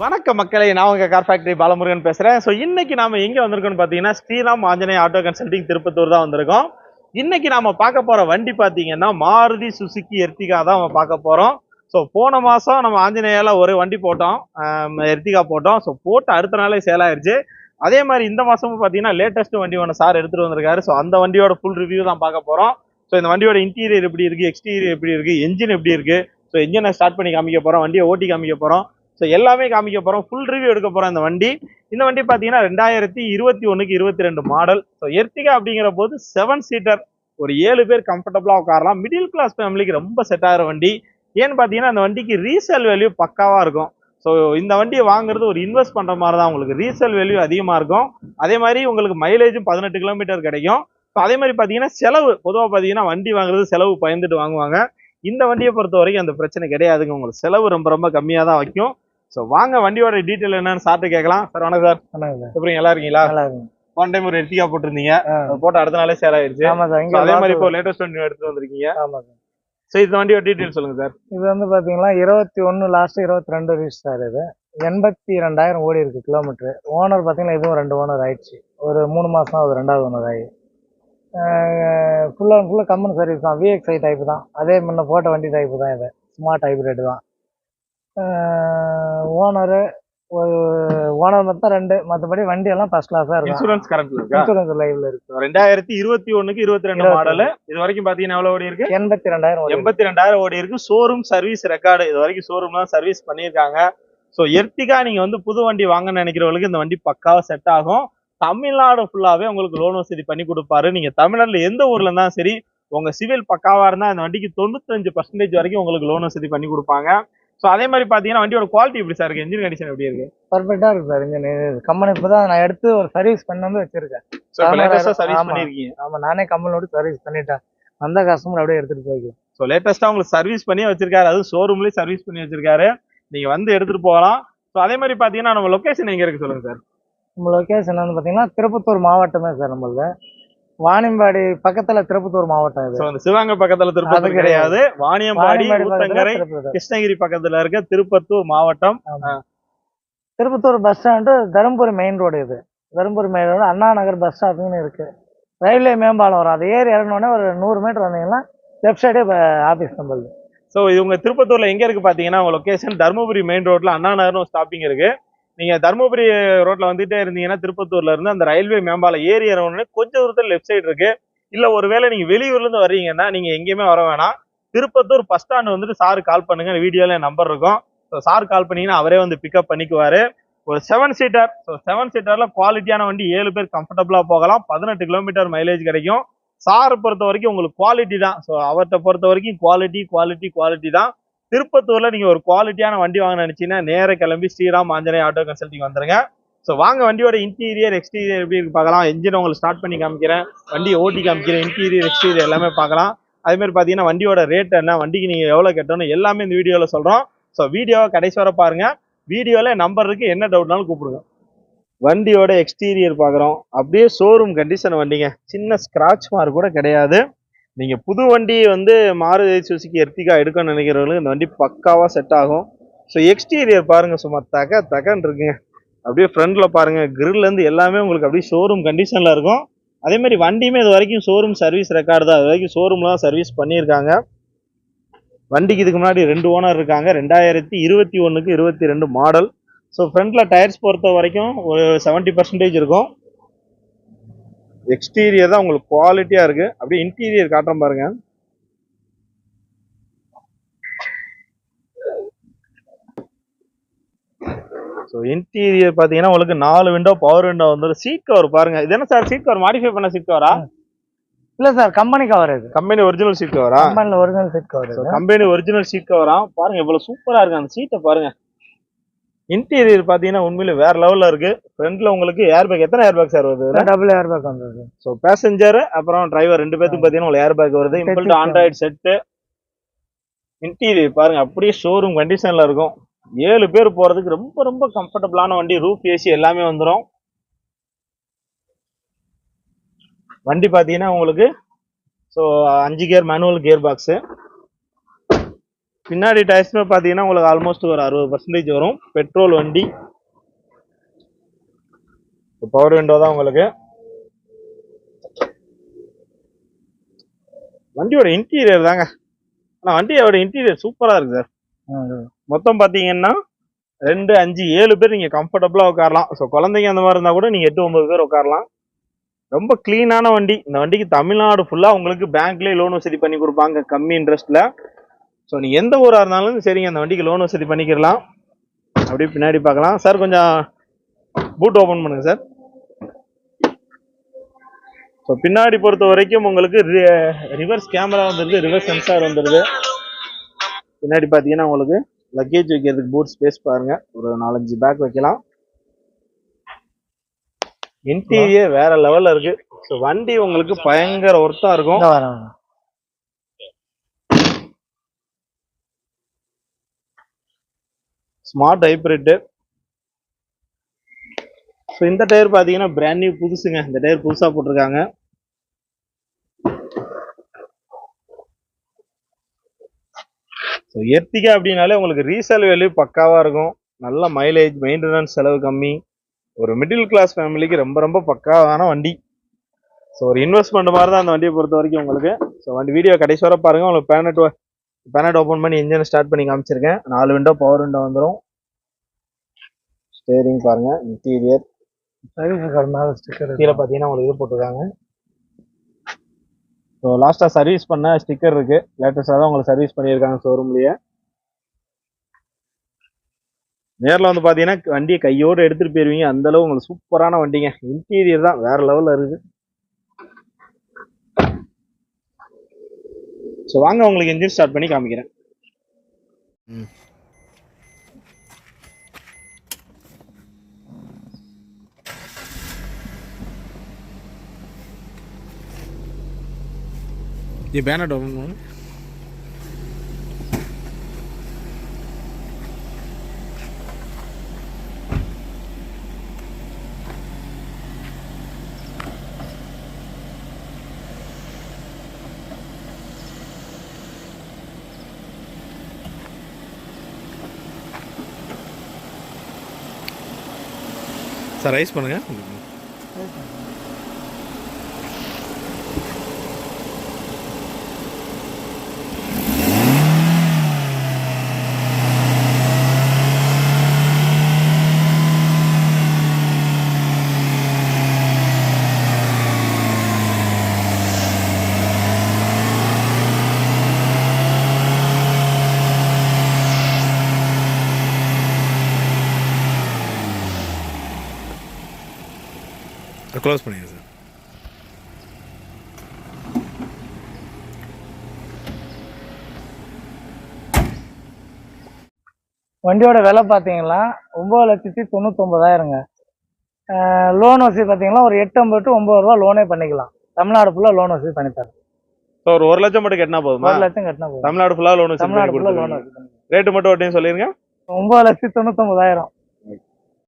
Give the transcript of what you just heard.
வணக்கம் மக்களே நான் உங்கள் கார் ஃபேக்டரி பாலமுருகன் பேசுகிறேன் ஸோ இன்றைக்கி நாம் எங்கே வந்திருக்கோம்னு பார்த்தீங்கன்னா ஸ்ரீராம் ஆஞ்சநேய ஆட்டோ கன்சல்டிங் திருப்பத்தூர் தான் வந்திருக்கோம். இன்றைக்கி நாம் பார்க்க போகிற வண்டி பார்த்தீங்கன்னா மாருதி சுசுகி எர்த்திகா தான் நம்ம பார்க்க போகிறோம் ஸோ போன மாதம் நம்ம ஆஞ்சநேயால ஒரு வண்டி போட்டோம். எர்த்திகா போட்டோம். ஸோ போட்டு அடுத்த நாளே சேல் ஆயிடுச்சு அதே மாதிரி இந்த மாதமும் பார்த்தீங்கன்னா லேட்டஸ்ட் வண்டி ஒன்று சார் எடுத்துகிட்டு வந்திருக்காரு. ஸோ அந்த வண்டியோட ஃபுல் ரிவ்யூ தான் பார்க்க போகிறோம் ஸோ இந்த வண்டியோட இன்டீரியர் எப்படி இருக்குது எக்ஸ்டீரியர் எப்படி இருக்குது என்ஜின் எப்படி இருக்குது ஸோ என்ஜினை ஸ்டார்ட் பண்ணி காமிக்க போகிறோம் வண்டியை ஓட்டி காமிக்க போகிறோம் ஸோ எல்லாமே காமிக்க போகிறோம் ஃபுல் ரிவ்யூ எடுக்க போகிறோம் இந்த வண்டி. இந்த வண்டி பார்த்தீங்கன்னா ரெண்டாயிரத்தி இருபத்தி ஒன்றுக்கு இருபத்தி ரெண்டு மாடல் ஸோ எர்த்திகா அப்படிங்கிற போது செவன் சீட்டர் ஒரு ஏழு பேர் கம்ஃபர்டபுளாக உட்காரலாம். மிடில் கிளாஸ் ஃபேமிலிக்கு ரொம்ப செட் ஆகிற வண்டி. ஏன்னு பார்த்தீங்கன்னா அந்த வண்டிக்கு ரீசேல் வேல்யூ பக்காவாக இருக்கும். ஸோ இந்த வண்டியை வாங்குறது ஒரு இன்வெஸ்ட் பண்ணுற மாதிரி தான் உங்களுக்கு ரீசேல் வேல்யூ அதிகமாக இருக்கும். அதே மாதிரி உங்களுக்கு மைலேஜும் பதினெட்டு கிலோமீட்டர் கிடைக்கும். ஸோ அதே மாதிரி பார்த்தீங்கன்னா செலவு. பொதுவாக பார்த்தீங்கன்னா வண்டி வாங்குறது செலவு பயந்துட்டு வாங்குவாங்க. இந்த வண்டியை பொறுத்த வரைக்கும் அந்த பிரச்சனை கிடையாதுங்க. உங்களுக்கு செலவு ரொம்ப ரொம்ப கம்மியாக தான் வைக்கும். ஸோ வாங்க வண்டியோட டீட்டெயில் என்னன்னு சார்ட்டு கேட்கலாம். சார் வணக்கம் சார். எப்படி நல்லா இருக்கீங்களா? நல்லா இருக்குங்க. ஒன் டைம் ஒரு எர்டிகா போட்டிருந்தீங்க. போட்டு அடுத்த நாளே சேல் ஆயிருச்சு. ஆமா சார் இங்க அதே மாதிரி இப்போ லேட்டஸ்ட் வண்டி எடுத்துட்டு வந்திருக்கீங்க. ஆமா சார் ஸோ இந்த வண்டியோட டீட்டெயில் சொல்லுங்க சார் இது வந்து பாத்தீங்கன்னா இருபத்தி ஒன்னு லாஸ்ட் இருபத்தி ரெண்டு ரீச் சார் இது. எண்பத்தி ரெண்டாயிரம் ஓடி இருக்கு கிலோமீட்டர் ஓனர் பாத்தீங்கன்னா இதுவும் ரெண்டு ஓனர் ஆயிடுச்சு. ஒரு மூணு மாசம் அது ரெண்டாவது ஓனர் ஆகி ஃபுல் அண்ட் ஃபுல்லாக கம்பெனி சர்வீஸ் தான். விஎக்ஸ்ஐ டைப் தான். அதே முன்ன போட்ட வண்டி டைப் தான் இது. ஸ்மார்ட் ஹைப்ரிட் தான். ஓனரு ஒரு ஓனர் மொத்தம் ரெண்டு மற்றபடி வண்டி எல்லாம் ஃபர்ஸ்ட் கிளாஸாக இருக்கும். இன்சூரன்ஸ் கரண்ட்ல இருக்கா? இன்சூரன்ஸ் லைவ்ல இருக்கு. ரெண்டாயிரத்தி இருபத்தி ஒண்ணுக்கு இருபத்தி ரெண்டு மாடல் இது வரைக்கும் பாத்தீங்கன்னா எவ்வளவு ஓடி இருக்கு? எண்பத்தி ரெண்டாயிரம். எண்பத்தி ரெண்டாயிரம் ஓடி இருக்கு. ஷோரூம் சர்வீஸ் ரெக்கார்டு இது வரைக்கும் ஷோரூம் தான் சர்வீஸ் பண்ணியிருக்காங்க. ஸோ எர்டிகா நீங்க வந்து புது வண்டி வாங்கன்னு நினைக்கிறவங்களுக்கு இந்த வண்டி பக்காவா செட் ஆகும். தமிழ்நாடு ஃபுல்லாவே உங்களுக்கு லோன் வசதி பண்ணி கொடுப்பாரு. நீங்க தமிழ்நாட்டுல எந்த ஊர்ல இருந்தாலும் சரி உங்க சிவில் பக்காவா இருந்தா இந்த வண்டிக்கு தொண்ணூத்தஞ்சு பர்சன்டேஜ் வரைக்கும் உங்களுக்கு லோன் வசதி பண்ணி கொடுப்பாங்க. ஸோ அதே மாதிரி பாத்தீங்கன்னா வண்டியோட குவாலிட்டி எப்படி சார் இருக்கு? என்ஜின் கண்டிஷன் எப்படி இருக்கு? பர்ஃபெக்டா இருக்கு சார் இன்ஜின் கம்பெனி இப்போ தான் நான் எடுத்து ஒரு சர்வீஸ் பண்ண வந்து வச்சிருக்கேன். சர்வீஸ் பண்ணிருக்கீங்க. ஆமா நானே கம்பெனியோட சர்வீஸ் பண்ணிட்டேன். அந்த கஸ்டமர் அப்படியே எடுத்துட்டு போய்க்கலாம். ஸோ லேட்டஸ்டா உங்களுக்கு சர்வீஸ் பண்ணி வச்சிருக்காரு. அதுவும் ஷோரூம்லயே சர்வீஸ் பண்ணி வச்சிருக்காரு. நீங்க வந்து எடுத்துட்டு போகலாம். ஸோ அதே மாதிரி பாத்தீங்கன்னா நம்ம லொகேஷன் எங்க இருக்கு சொல்லுங்க சார் நம்ம லொக்கேஷன் வந்து பாத்தீங்கன்னா திருப்பத்தூர் மாவட்டமே சார் நம்மளது. வாணியம்பாடி பக்கத்துல திருப்பத்தூர் மாவட்டம் இது. சிவகங்கை பக்கத்துல திருப்பத்தூர் கிடையாது. வாணியம்பாடி ஊத்தங்கரை. கிருஷ்ணகிரி பக்கத்துல இருக்க திருப்பத்தூர் மாவட்டம். Tirupattur bus stand Dharmapuri main road இது. Dharmapuri main road Anna Nagar bus ஸ்டாப்னு இருக்கு. ரயில்வே மேம்பாலம் வரும். அது ஏறி இறங்கினோடனே ஒரு நூறு மீட்டர் வந்தீங்கன்னா லெஃப்ட் சைடே ஆஃபீஸ் நம்மளுது ஸோ இது. உங்க திருப்பத்தூர்ல எங்க இருக்கு பாத்தீங்கன்னா உங்க லொகேஷன் தருமபுரி மெயின் ரோட்ல அண்ணா நகர்னு ஸ்டாப்பிங் இருக்கு. நீங்க தருமபுரி ரோட்ல வந்துட்டே இருந்தீங்கன்னா திருப்பத்தூர்ல இருந்து அந்த ரயில்வே மேம்பாலம் ஏறி இறங்கணும்னு கொஞ்சம் தூரத்துல லெஃப்ட் சைடு இருக்கு. இல்ல ஒருவேளை நீங்க வெளியூர்ல இருந்து வர்றீங்கன்னா நீங்க எங்கேயுமே வர வேணாம். திருப்பத்தூர் பஸ் ஸ்டாண்ட் வந்துட்டு சார் கால் பண்ணுங்க வீடியோல என் நம்பர் இருக்கும். ஸோ சார் கால் பண்ணீங்கன்னா அவரே வந்து பிக்கப் பண்ணிக்குவாரு. ஒரு செவன் சீட்டர் ஸோ செவன் சீட்டர்ல குவாலிட்டியான வண்டி ஏழு பேர் கம்ஃபர்டபுளா போகலாம். பதினெட்டு கிலோமீட்டர் மைலேஜ் கிடைக்கும். சாரை பொறுத்த வரைக்கும் உங்களுக்கு குவாலிட்டி தான். ஸோ அவர்கிட்ட பொறுத்த வரைக்கும் குவாலிட்டி குவாலிட்டி குவாலிட்டி தான். திருப்பத்தூர்ல நீங்க ஒரு குவாலிட்டியான வண்டி வாங்க நினைச்சீங்கன்னா நேர கிளம்பி ஸ்ரீராம் ஆஞ்சநேய ஆட்டோ கன்சல்டிங் வந்துருங்க. ஸோ வாங்க வண்டியோட இன்டீரியர் எக்ஸ்டீரியர் எப்படி இருக்கு பார்க்கலாம். என்ஜின் உங்களுக்கு ஸ்டார்ட் பண்ணி காமிக்கிறேன். வண்டி ஓட்டி காமிக்கிறேன். இன்டீரியர் எக்ஸ்டீரியர் எல்லாமே பார்க்கலாம். அதே மாதிரி பார்த்தீங்கன்னா வண்டியோட ரேட் என்ன வண்டிக்கு நீங்க எவ்வளோ கட்டணும் எல்லாமே இந்த வீடியோவில் சொல்றோம். ஸோ வீடியோவை கடைசி வர பாருங்க. வீடியோவில் நம்பர் இருக்கு. என்ன டவுட்னாலும் கூப்பிடுங்க. வண்டியோட எக்ஸ்டீரியர் பார்க்குறோம். அப்படியே ஷோரூம் கண்டிஷன் வண்டிங்க. சின்ன ஸ்க்ராட்ச் மார்க் கூட கிடையாது. நீங்கள் புது வண்டி வந்து மாருதி சுசுகி எர்டிகா எடுக்கணும்னு நினைக்கிறவங்களுக்கு இந்த வண்டி பக்காவாக செட் ஆகும். ஸோ எக்ஸ்டீரியர் பாருங்கள் சும்மா தக தகன் இருக்குங்க. அப்படியே ஃப்ரண்ட்ல பாருங்கள் கிரில்லேருந்து எல்லாமே உங்களுக்கு அப்படியே ஷோரூம் கண்டிஷனில் இருக்கும். அதேமாதிரி வண்டியுமே இது வரைக்கும் ஷோரூம் சர்வீஸ் ரெக்கார்டு தான். இது வரைக்கும் ஷோரூம்லாம் சர்வீஸ் பண்ணியிருக்காங்க. வண்டிக்கு இதுக்கு முன்னாடி ரெண்டு ஓனர் இருக்காங்க. ரெண்டாயிரத்தி இருபத்தி ஒன்றுக்கு இருபத்தி ரெண்டு மாடல் ஸோ ஃப்ரண்ட்டில் டயர்ஸ் பொறுத்த வரைக்கும் ஒரு செவன்ட்டி பர்சன்டேஜ் இருக்கும். எக்ஸ்டீரியர் தான் உங்களுக்கு குவாலிட்டியா இருக்கு. அப்படியே இன்டீரியர் காட்டுறேன் பாருங்க. ஸோ இன்டீரியர் பார்த்தீங்கன்னா உங்களுக்கு நாலு விண்டோ பவர் விண்டோ வந்துடும் சீட் கவர் பாருங்க. இது என்ன சார் சீட் கவர் மாடிஃபை பண்ண சீட் கவரா இல்ல சார் கம்பெனி கவர் இது. கம்பெனி ஒரிஜினல் சீட் கவரா கம்பெனில original seat cover company original seat கவரா பாருங்க இவ்வளவு சூப்பரா இருக்கு. அந்த சீட்டை பாருங்க. இன்டீரியர் பாத்தீங்கன்னா உண்மையில வேற லெவல்ல இருக்கு. ஃப்ரண்ட்ல உங்களுக்கு ஏர் பேக் எத்தனை ஏர் பேக் சார் வருது? டபுள் ஏர் பேக் வந்தது. ஸோ பேசஞ்சர் அப்புறம் டிரைவர் ரெண்டு பேத்துக்கு பார்த்தீங்கன்னா உங்களுக்கு ஏர் பேக் வருது இம்பிள்ட் ஆண்ட்ராய்டு செட்டு இன்டீரியர் பாருங்க அப்படியே ஷோரூம் கண்டிஷன்ல இருக்கும். ஏழு பேர் போறதுக்கு ரொம்ப ரொம்ப கம்ஃபர்டபுளான வண்டி. ரூப் ஏசி எல்லாமே வந்துடும் வண்டி பார்த்தீங்கன்னா உங்களுக்கு ஸோ அஞ்சு கியர் மேனுவல் கியர் பாக்ஸு பின்னாடி டயர்ஸ்மே பார்த்தீங்கன்னா உங்களுக்கு ஆல்மோஸ்ட் ஒரு அறுபது பர்சன்டேஜ் வரும். பெட்ரோல் வண்டி. பவர் விண்டோ தான் உங்களுக்கு. வண்டியோட இன்டீரியர் தாங்க. ஆனால் வண்டியோட இன்டீரியர் சூப்பராக இருக்கு சார் மொத்தம் பார்த்தீங்கன்னா ரெண்டு அஞ்சு ஏழு பேர் நீங்கள் கம்ஃபர்டபுளாக உட்காரலாம். ஸோ குழந்தைங்க அந்த மாதிரி இருந்தால் கூட நீங்கள் எட்டு ஒன்பது பேர் உட்காரலாம். ரொம்ப க்ளீனான வண்டி. இந்த வண்டிக்கு தமிழ்நாடு ஃபுல்லாக உங்களுக்கு பேங்க்லேயே லோன் வசதி பண்ணி கொடுப்பாங்க. கம்மி இன்ட்ரெஸ்ட்டில் ஸோ நீங்கள் எந்த ஊராக இருந்தாலும் சரிங்க அந்த வண்டிக்கு லோன் வசதி பண்ணிக்கிடலாம். அப்படியே பின்னாடி பார்க்கலாம். சார் கொஞ்சம் பூட் ஓப்பன் பண்ணுங்க சார் ஸோ பின்னாடி பொறுத்த வரைக்கும் உங்களுக்கு ரிவர்ஸ் கேமரா வந்துடுது ரிவர்ஸ் சென்சார் வந்துடுது பின்னாடி பார்த்தீங்கன்னா உங்களுக்கு லக்கேஜ் வைக்கிறதுக்கு பூட் ஸ்பேஸ் பாருங்க. ஒரு நாலஞ்சு பேக் வைக்கலாம். இன்டீரியர் வேற லெவலில் இருக்கு. ஸோ வண்டி உங்களுக்கு பயங்கர ஒர்த்தா இருக்கும் இந்த வரேன் ஸ்மார்ட் ஹைப்ரிட்டு ஸோ இந்த டயர் பார்த்தீங்கன்னா பிராண்ட் நியூ புதுசுங்க. இந்த டயர் புதுசாக போட்டிருக்காங்க. ஸோ எர்த்திகா அப்படின்னாலே உங்களுக்கு ரீசேல் வேல்யூ பக்காவாக இருக்கும். நல்ல மைலேஜ் மெயின்டெனன்ஸ் செலவு கம்மி. ஒரு மிடில் கிளாஸ் ஃபேமிலிக்கு ரொம்ப ரொம்ப பக்காவான வண்டி. ஸோ ஒரு இன்வெஸ்ட்மெண்ட் மாதிரி தான் அந்த வண்டியை பொறுத்த வரைக்கும் உங்களுக்கு. ஸோ வண்டி வீடியோ கடைசி வர பாருங்க. உங்களுக்கு பேனட் பேனட் ஓப்பன் பண்ணி இன்ஜின் ஸ்டார்ட் பண்ணி காமிச்சிருக்கேன். நாலு விண்டோ பவர் விண்டோ வந்துடும் ஸ்டேரிங் பாருங்க இன்டீரியர் சர்வீஸ் கார்டு மேலே ஸ்டிக்கர் கீழே பார்த்தீங்கன்னா உங்களுக்கு இது போட்டிருக்காங்க. ஸோ லாஸ்ட்டாக சர்வீஸ் பண்ண ஸ்டிக்கர் இருக்கு. லேட்டஸ்டாக தான் உங்களுக்கு சர்வீஸ் பண்ணியிருக்காங்க ஷோரூம்லயே நேரில் வந்து பார்த்தீங்கன்னா வண்டியை கையோடு எடுத்துகிட்டு போயிருவீங்க. அந்த அளவு உங்களுக்கு சூப்பரான வண்டிங்க. இன்டீரியர் தான் வேறு லெவலில் இருக்குது ஸோ வாங்க உங்களுக்கு இன்ஜின் ஸ்டார்ட் பண்ணி காமிக்கிறேன் ये बैनर ओपन சார் ரைஸ் பண்ணுங்கள் க்ளோஸ் பண்ணிடுங்க சார் வண்டியோட விலை பார்த்தீங்கன்னா ஒம்பது லட்சத்தி தொண்ணூத்தொம்பதாயிரங்க லோன் வசதி பார்த்தீங்கன்னா ஒரு எட்டு ஐம்பது டு ஒம்பது ரூபா லோனே பண்ணிக்கலாம். தமிழ்நாடு ஃபுல்லாக லோன் வசதி பண்ணி தரேன் ஸோ ஒரு ஒரு லட்சம் மட்டும் கட்டினா போதுமா? ஒரு லட்சம் கட்டினா போதும். தமிழ்நாடு ஃபுல்லாக லோன் தமிழ்நாடு ஃபுல்லாக லோன் வசதி ரேட்டு மட்டும் அப்படின்னு சொல்லிருங்க. ஒம்பது லட்சத்தி தொண்ணூத்தொம்பதாயிரம்